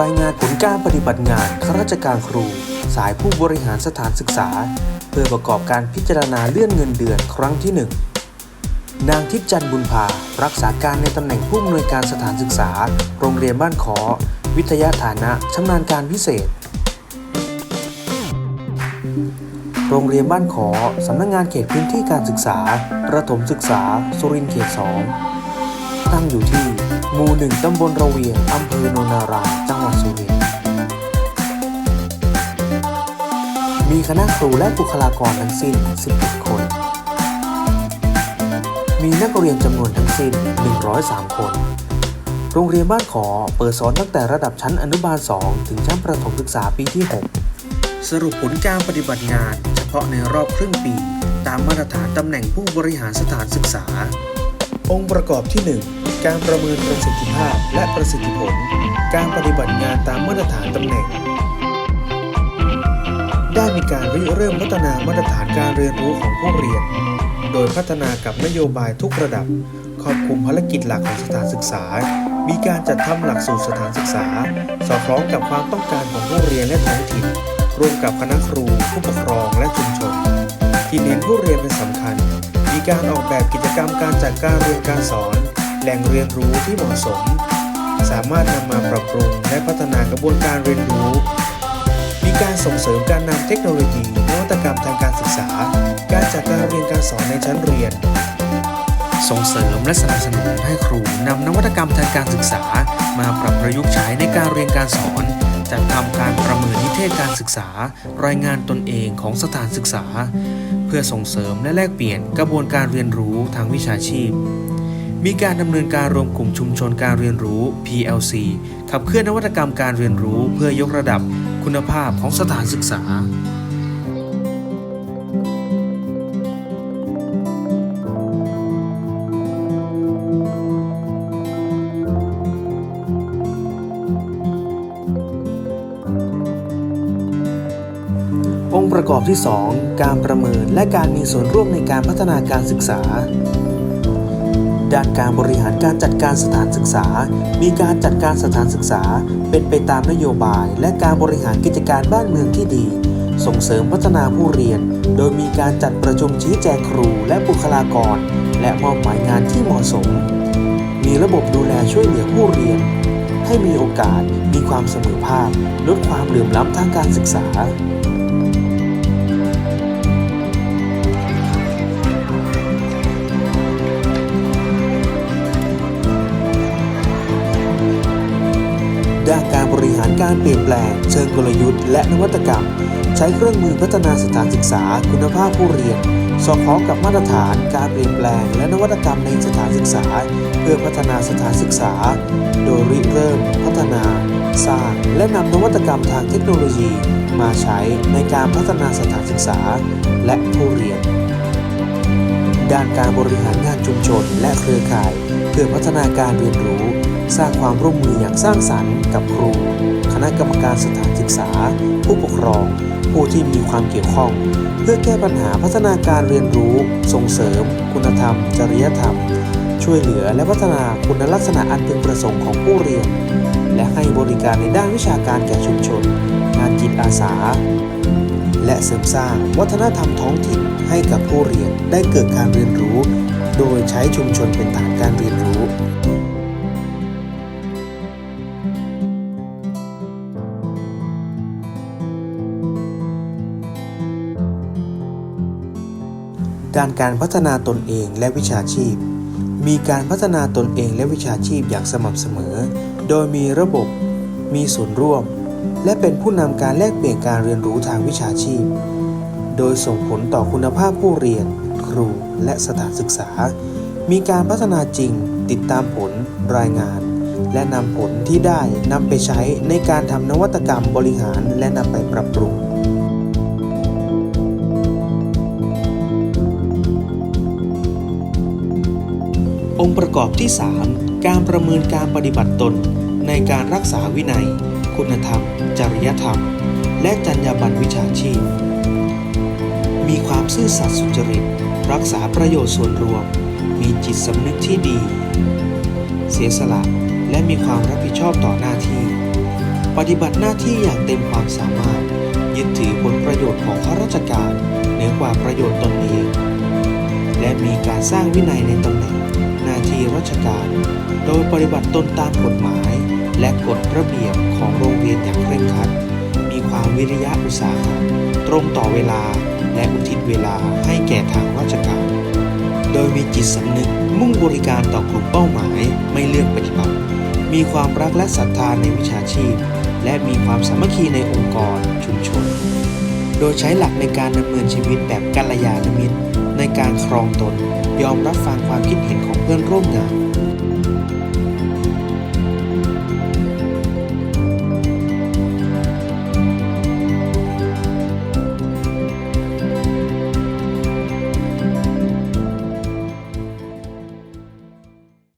รายงานผลการปฏิบัติงานข้าราชการครู สายผู้บริหารสถานศึกษา เพื่อประกอบการพิจารณาเลื่อนเงินเดือนครั้งที่ 1 นางทิพจันบุญภา รักษาการในตำแหน่งผู้อำนวยการสถานศึกษา โรงเรียนบ้านขอ วิทยาฐานะชำนาญการพิเศษ โรงเรียนบ้านขอสำนักงงานเขตพื้นที่การศึกษา ประถมศึกษา สุรินทร์เขต 2 ตั้งอยู่ที่ หมู่หนึ่งตำบลระเวียงอำเภอโนนารายจังหวัดสุรินทร์มีคณะครูและบุคลากรทั้งสิ้น 11 คน มีนักเรียนจำนวนทั้งสิ้น 103 คน โรงเรียนบ้านขอเปิดสอนตั้งแต่ระดับชั้นอนุบาล 2 ถึงชั้นประถมศึกษาปีที่ 6 สรุปผลการปฏิบัติงาน เฉพาะในรอบครึ่งปี ตามมาตรฐานตำแหน่งผู้บริหารสถานศึกษา องค์ประกอบที่ 1 การประเมินประสิทธิภาพและประสิทธิผล การปฏิบัติงานตามมาตรฐานตำแหน่ง ได้มีการริเริ่มพัฒนามาตรฐานการเรียนรู้ของผู้เรียน โดยพัฒนากับนโยบายทุกระดับครอบคลุมภารกิจหลักของสถานศึกษา มีการจัดทำหลักสูตรสถานศึกษา สอดคล้องกับความต้องการของผู้เรียนและท้องถิ่น ร่วมกับคณะครู ผู้ปกครองและชุมชน ที่เน้นผู้เรียนเป็นสำคัญ มีการออกแบบกิจกรรมการจัดการเรียนการสอน แหล่งเรียนรู้ที่เหมาะสม สามารถนำมาปรับปรุงและพัฒนากระบวนการเรียนรู้ มีการส่งเสริมการนำเทคโนโลยีนวัตกรรมทางการศึกษา การจัดการเรียนการสอนในชั้นเรียน ส่งเสริมและสนับสนุนให้ครูนำนวัตกรรมทางการศึกษา มาปรับประยุกต์ใช้ในการเรียนการสอนจัดทำการประเมินนิเทศการศึกษา รายงานตนเองของสถานศึกษา เพื่อส่งเสริมและแลกเปลี่ยนกระบวนการเรียนรู้ทางวิชาชีพ มีการดำเนินการรวมกลุ่มชุมชนการเรียนรู้ PLC ขับเคลื่อนนวัตกรรมการเรียนรู้เพื่อยกระดับคุณภาพของสถานศึกษา องค์ประกอบที่ 2 การประเมินและการมีส่วนร่วมในการพัฒนาการศึกษา ด้านการบริหารการจัดการสถานศึกษา มีการจัดการสถานศึกษา เป็นไปตามนโยบาย และการบริหารกิจการบ้านเมืองที่ดี ส่งเสริมพัฒนาผู้เรียน โดยมีการจัดประชุมชี้แจงครูและบุคลากร และมอบหมายงานที่เหมาะสม มีระบบดูแลช่วยเหลือผู้เรียน ให้มีโอกาส มีความเสมอภาค ลดความเหลื่อมล้ำทางการศึกษา ด้านการบริหารการเปลี่ยนแปลง เชิงกลยุทธ์ และนวัตกรรม ใช้เครื่องมือพัฒนาสถานศึกษา คุณภาพผู้เรียน สอดคล้องกับมาตรฐานการเปลี่ยนแปลง และนวัตกรรมในสถานศึกษา เพื่อพัฒนาสถานศึกษา โดยริเริ่ม พัฒนา สร้าง และนำนวัตกรรมทางเทคโนโลยี มาใช้ในการพัฒนาสถานศึกษา และผู้เรียนด้านการบริหารงานชุมชนและเครือข่าย เพื่อพัฒนาการเรียนรู้ สร้างความร่วมมืออย่างสร้างสรรค์กับครู คณะกรรมการสถานศึกษา ผู้ปกครอง ผู้ที่มีความเกี่ยวข้อง เพื่อแก้ปัญหาพัฒนาการเรียนรู้ ส่งเสริม คุณธรรม จริยธรรม ช่วยเหลือและพัฒนาคุณลักษณะอันพึงประสงค์ของผู้เรียน และให้บริการในด้านวิชาการแก่ชุมชน งานจิตอาสา และเสริมสร้างวัฒนธรรมท้องถิ่นให้กับผู้เรียนได้เกิดการเรียนรู้ โดยใช้ชุมชนเป็นฐานการเรียนรู้ ด้านการพัฒนาตนเองและวิชาชีพ มีการพัฒนาตนเองและวิชาชีพอย่างสม่ำเสมอ โดยมีระบบ มีส่วนร่วม และเป็นผู้นำการแลกเปลี่ยนการเรียนรู้ทางวิชาชีพ โดยส่งผลต่อคุณภาพผู้เรียน ครูและสถานศึกษา มีการพัฒนาจริง ติดตามผล รายงาน และนำผลที่ได้นำไปใช้ในการทำนวัตกรรมบริหารและนำไปปรับปรุง องค์ประกอบที่ 3 การประเมินการปฏิบัติตน ในการรักษาวินัย คุณธรรม จริยธรรม และจรรยาบรรณวิชาชีพ มีความซื่อสัตย์สุจริต รักษาประโยชน์ส่วนรวม มีจิตสำนึกที่ดี เสียสละและมีความรับผิดชอบต่อหน้าที่ ปฏิบัติหน้าที่อย่างเต็มความสามารถ ยึดถือผลประโยชน์ของข้าราชการเหนือกว่าประโยชน์ตนเองและมีการสร้างวินัยในตำแหน่ง ที่ราชการ โดยปฏิบัติตนตามกฎหมาย และกฎระเบียบของโรงเรียนอย่างเคร่งครัด มีความวิริยะอุตสาหะตรงต่อเวลาและอุทิศเวลาให้แก่ทางราชการ โดยมีจิตสำนึกมุ่งบริการต่อกลุ่มเป้าหมายไม่เลือกปฏิบัติ มีความรักและศรัทธาในวิชาชีพ และมีความสามัคคีในองค์กรชุมชน โดยใช้หลักในการดำเนินชีวิตแบบกัลยาณมิตร ในการครองตน ยอมรับฟังความคิดเห็นของเพื่อนร่วมงาน